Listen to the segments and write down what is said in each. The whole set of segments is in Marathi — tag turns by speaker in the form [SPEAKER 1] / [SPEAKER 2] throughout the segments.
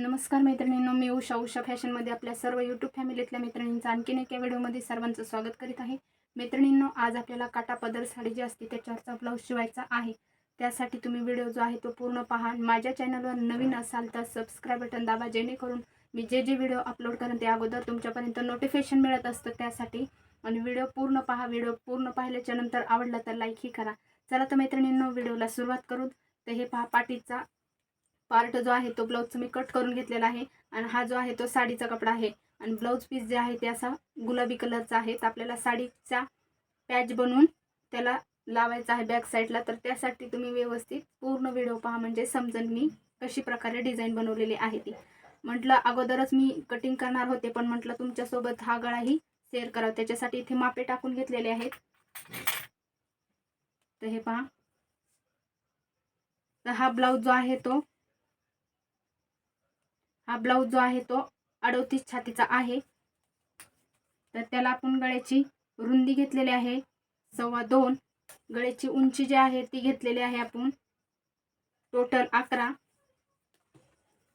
[SPEAKER 1] नमस्कार मैत्रिणींनो मी उषा. उषा फॅशनमध्ये आपल्या सर्व यूट्यूब फॅमिलीतल्या मैत्रिणींचं आणखीन एका व्हिडिओमध्ये सर्वांचं स्वागत करीत आहे. मैत्रिणींनो आज आपल्याला काटा पदर साडी जी असते त्याच्यावरचा ब्लाऊज शिवायचा आहे. त्यासाठी तुम्ही व्हिडिओ जो आहे तो पूर्ण पहा. माझ्या चॅनलवर नवीन असाल तर सबस्क्राईब बटन दाबा जेणेकरून मी जे जे व्हिडिओ अपलोड करेन ते अगोदर तुमच्यापर्यंत नोटिफिकेशन मिळत असतं त्यासाठी. आणि व्हिडिओ पूर्ण पहा. व्हिडिओ पूर्ण पाहिल्याच्यानंतर आवडला तर लाईकही करा. चला तर मैत्रिणींनो व्हिडिओला सुरुवात करू तर हे पहा पाठीचा पार्ट जो आहे तो ब्लाऊजचा मी कट करून घेतलेला आहे. आणि हा जो आहे तो साडीचा कपडा आहे. आणि ब्लाऊज पीस जे आहे ते असा गुलाबी कलरचा आहे. तर आपल्याला साडीचा पॅच बनवून त्याला लावायचा आहे बॅक साईडला. तर त्यासाठी तुम्ही व्यवस्थित पूर्ण व्हिडिओ पहा. म्हणजे समजून मी कशी प्रकारे डिझाईन बनवलेली आहे ती. म्हटलं अगोदरच मी कटिंग करणार होते पण म्हटलं तुमच्यासोबत हा गळाही शेअर करावा. त्याच्यासाठी इथे मापे टाकून घेतलेले आहेत. तर हे पहा. तर हा ब्लाऊज जो आहे तो हा ब्लाऊज जो आहे तो अडोतीस छातीचा आहे. तर त्याला आपण गळ्याची रुंदी घेतलेली आहे. सव्वा दोन. गळ्याची उंची जी आहे ती घेतलेली आहे आपण. टोटल अकरा.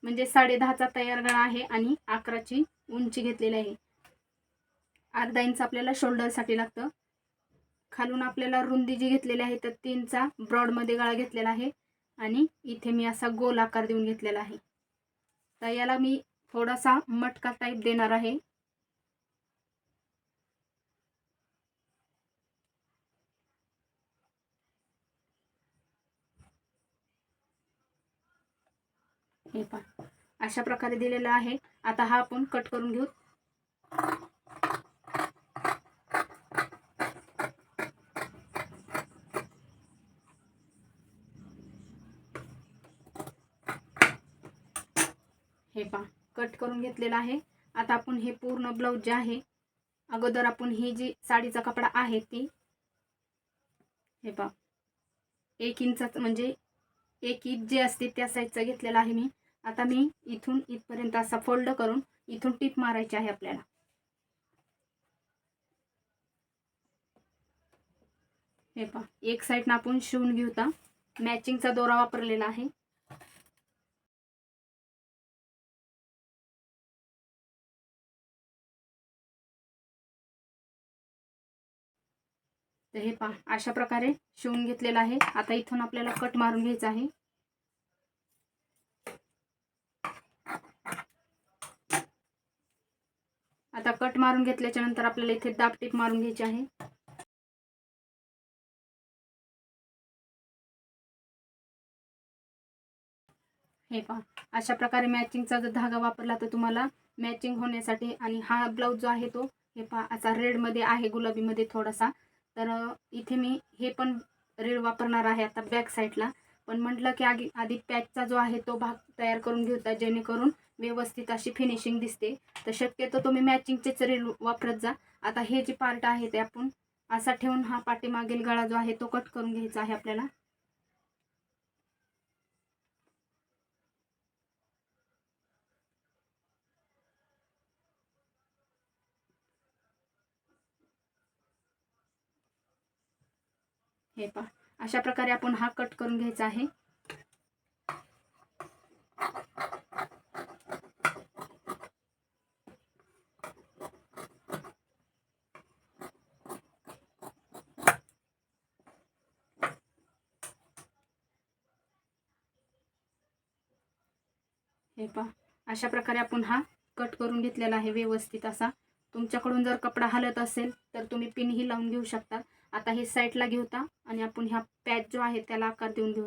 [SPEAKER 1] म्हणजे साडे दहाचा तयार गळा आहे आणि अकराची उंची घेतलेली आहे. अर्धा इंच आपल्याला शोल्डरसाठी लागतं. खालून आपल्याला रुंदी जी घेतलेली आहे तर तीनचा ब्रॉडमध्ये गळा घेतलेला आहे. आणि इथे मी असा गोल आकार देऊन घेतलेला आहे. तर याला मी थोडासा मटका टाईप देणार आहे. हे पहा अशा प्रकारे दिलेला आहे. आता हा आपण कट करून घेऊ हे पहा कट करून घेतलेला आहे. आता आपण हे पूर्ण ब्लाऊज जे आहे अगोदर आपण ही जी साडीचा कपडा आहे ती हे पहा. एक इंचाच म्हणजे एक इंच जे असते त्या साईजचा घेतलेला आहे मी. आता मी इथून इथपर्यंत असा फोल्ड करून इथून टीप मारायची आहे आपल्याला. हे पहा. एक साईडनं आपण शिवून घेऊता मॅचिंगचा दोरा वापरलेला आहे. तर हे पहा अशा प्रकारे शिवून घेतलेलं आहे. आता इथून आपल्याला कट मारून घ्यायचा आहे. आता कट मारून घेतल्याच्या नंतर आपल्याला इथे दाब टीप मारून घ्यायची आहे. हे पहा अशा प्रकारे मॅचिंगचा जर धागा वापरला तर तुम्हाला मॅचिंग होण्यासाठी आणि हा ब्लाऊज जो आहे तो हे पहा असा रेडमध्ये आहे गुलाबीमध्ये थोडासा. तर इथे मी हे पण रीळ वापरणार आहे आता बॅक साईडला पण म्हटलं की आगी आधी पॅचचा जो आहे तो भाग तयार करून घेऊता जेणेकरून व्यवस्थित अशी फिनिशिंग दिसते. तर शक्यतो तुम्ही मॅचिंगचेच रील वापरत जा. आता हे जे पार्ट आहे ते आपण असा ठेवून हा पाठीमागील गळा जो आहे तो कट करून घ्यायचा आहे आपल्याला. हे पहा. अशा प्रकारे आपण हा कट करून घ्यायचा आहे. हे पहा. अशा प्रकारे आपण हा कट करून घेतलेला आहे व्यवस्थित असा. तुमच्याकडून जर कपडा हलत असेल तर तुम्ही पिनही लावून घेऊ शकता. आता हे साईडला घेऊता आणि आपण ह्या पॅच जो आहे त्याला आकार देऊन घेऊ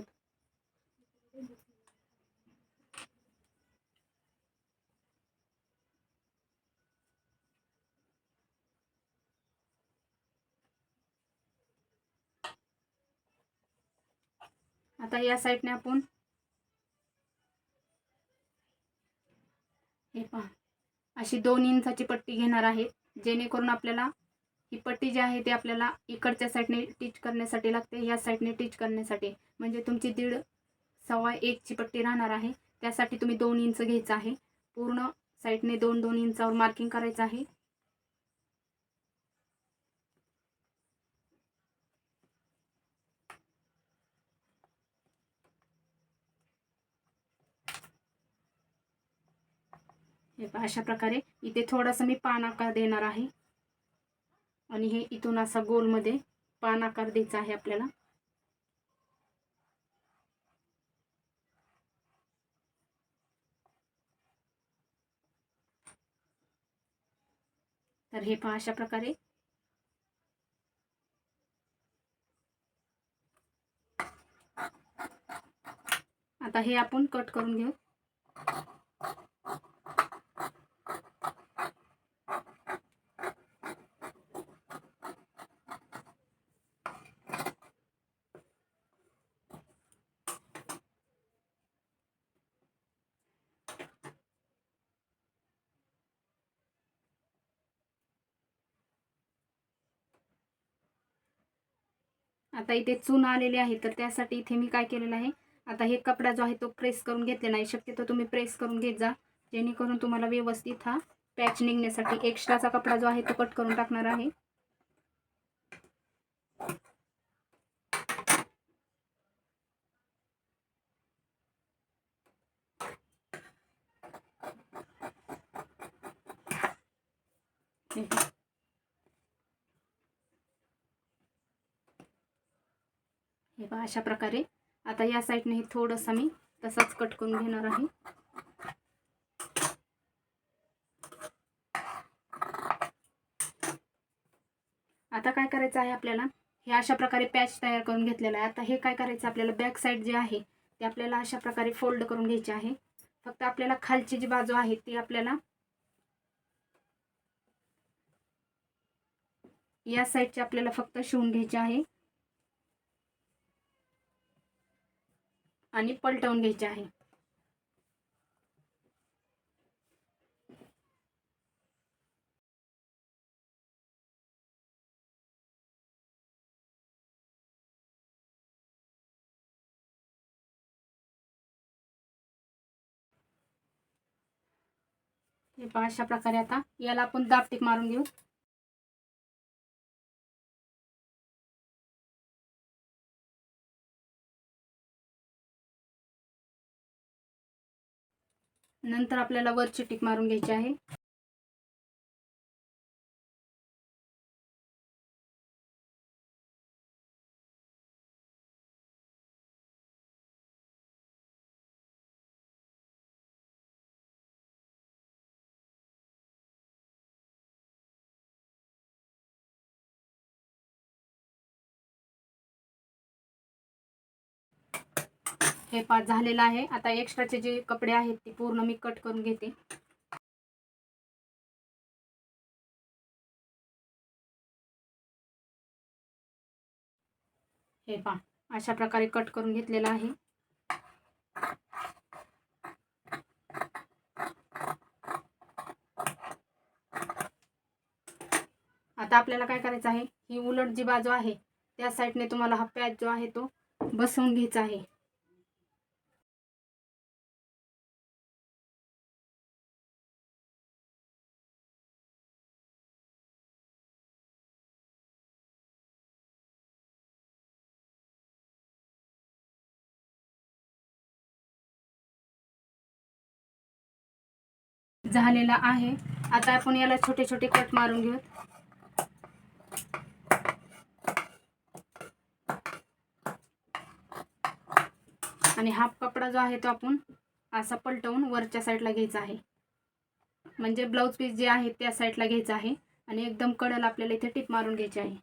[SPEAKER 1] आता या साईडने आपण हे पहा. अशी दोन इंचाची पट्टी घेणार आहे. जेणेकरून आपल्याला ही पट्टी जी आहे ती आपल्याला इकडच्या साईडने टीच करण्यासाठी लागते या साईडने टीच करण्यासाठी. म्हणजे तुमची दीड सव्वा एकची पट्टी राहणार आहे. त्यासाठी तुम्ही दोन इंच घ्यायचं आहे. पूर्ण साईडने दोन दोन इंचावर मार्किंग करायचं आहे. अशा प्रकारे. इथे थोडासा मी पान आकार देणार आहे. आणि हे इथून असा गोलमध्ये पान आकार द्यायचा आहे आपल्याला. तर हे पहा अशा प्रकारे. आता हे आपण कट करून घेऊ. आता इथे चून आलेले आहे तर त्यासाठी इथे मी काय केलेलं आहे? आता हे कपडा जो आहे तो प्रेस करून घेतलेला आहे शक्यतो तुम्ही प्रेस करून घेत जा. जेणेकरून तुम्हाला व्यवस्थित हा पॅच निघण्यासाठी एक्स्ट्राचा कपडा जो आहे तो कट करून टाकणार आहे हे पहा. हे बघा अशा प्रकारे. आता या साईडने हे थोडंसं मी तसाच कट करून घेणार आहे. आता काय करायचं आहे आपल्याला? हे अशा प्रकारे पॅच तयार करून घेतलेला आहे. आता हे काय करायचं? आपल्याला बॅक साईड जे आहे ते आपल्याला अशा प्रकारे फोल्ड करून घ्यायचे आहे. फक्त आपल्याला खालची जी बाजू आहे ती आपल्याला या साईडची आपल्याला फक्त शिवून घ्यायची आहे. आणि पलटवून घ्यायचे अशा प्रकारे आता याला आपण दापटीक मारून घेऊ. नंतर आपल्याला वरची टिक मारून घ्यायची आहे. हे पाच झालेलं आहे. आता एक्स्ट्राचे जे कपडे आहेत ते पूर्ण मी कट करून घेते. हे पा अशा प्रकारे कट करून घेतलेलं आहे. आता आपल्याला काय करायचं आहे? ही उलट जी बाजू आहे त्या साईडने तुम्हाला हा पॅच जो आहे तो बसवून घ्यायचा आहे. झालेला आहे. आता आपण याला छोटे छोटे कट मारून घेऊ. आणि हा कपडा जो आहे तो आपण असा पलटवून वरच्या साईडला घ्यायचा आहे. म्हणजे ब्लाऊज पीस जे आहे त्या साईडला घ्यायचा आहे. आणि एकदम कडल आपल्याला इथे टिप मारून घ्यायची आहे.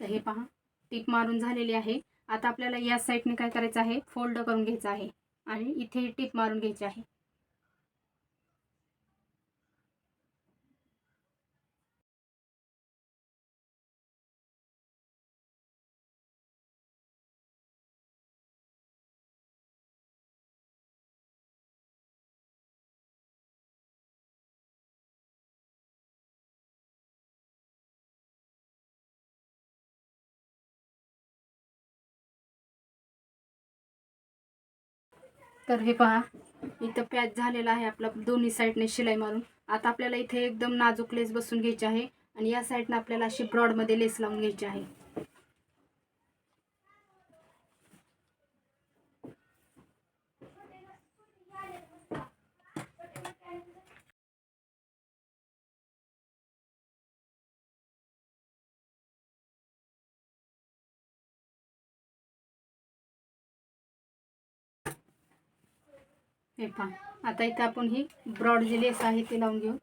[SPEAKER 1] तर हे पहा टीप मारून झालेली आहे. आता आपल्याला या साईडने काय करायचं आहे? फोल्ड करून घ्यायचं आहे. आणि इथे टीप मारून घ्यायची आहे. तर हे पहा इथं पॅच झालेला आहे आपला दोन्ही साईडने शिलाई मारून. आता आपल्याला इथे एकदम नाजूक लेस बसून घ्यायची आहे आणि या साईडनं आपल्याला अशी ब्रॉडमध्ये लेस लावून घ्यायची आहे. हे पहा. आता इथे आपण ही ब्रॉड जी लेस आहे ती लावून घेऊ.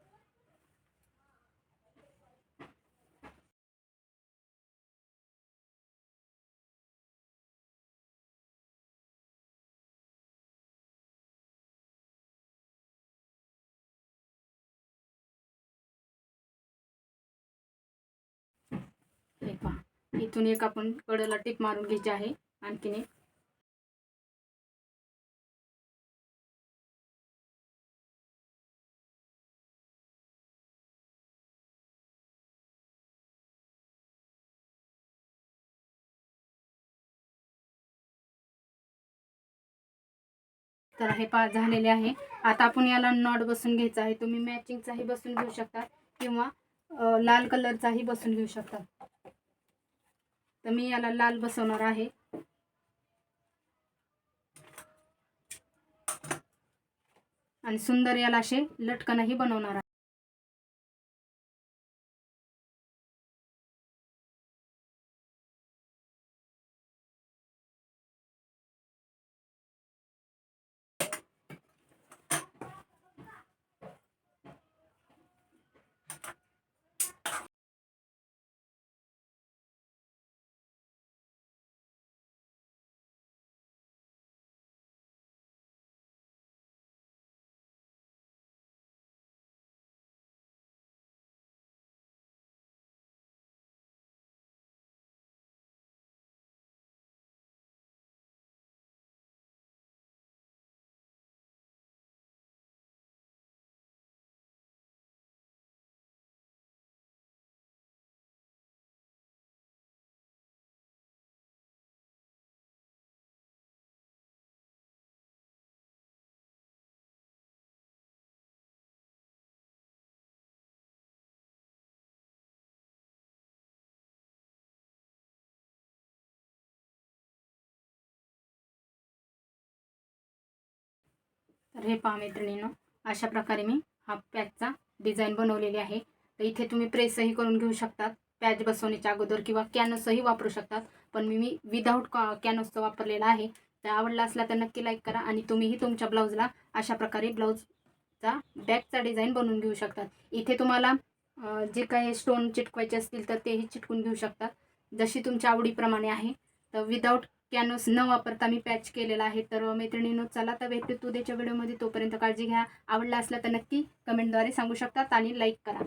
[SPEAKER 1] हे पहा. इथून एक आपण कडेला टिप मारून घ्यायची आहे. आणखीन एक तर हे पा झालेले आहे. आता आपण याला नॉट बसून घ्यायचा आहे. तुम्ही मॅचिंगचाही बसून घेऊ शकता किंवा लाल कलरचाही बसून घेऊ शकता. तर मी याला लाल बसवणार आहे. आणि सुंदर याला असे लटकनही बनवणार आहे. तर हे पहा मैत्रिणींनो अशा प्रकारे मी हा पॅचचा डिझाईन बनवलेली आहे. तर इथे तुम्ही प्रेसही करून घेऊ शकतात पॅच बसवण्याच्या अगोदर किंवा कॅनसही वापरू शकतात. पण मी मी विदाऊट कॉ कॅनसचं वापरलेला आहे. तर आवडला असला तर नक्की लाईक करा आणि तुम्हीही तुमच्या ब्लाऊजला अशा प्रकारे ब्लाऊजचा बॅकचा डिझाईन बनवून घेऊ शकतात. इथे तुम्हाला जे काही स्टोन चिटकवायचे असतील तर तेही चिटकून घेऊ शकतात. जशी तुमच्या आवडीप्रमाणे आहे. तर विदाऊट कॅनोस न वापरता मी पॅच केलेला आहे. तर मैत्रिणीनो चला तर भेटू उद्याच्या व्हिडिओमध्ये. तोपर्यंत काळजी घ्या. आवडला असला तर नक्की कमेंटद्वारे सांगू शकतात आणि लाईक करा.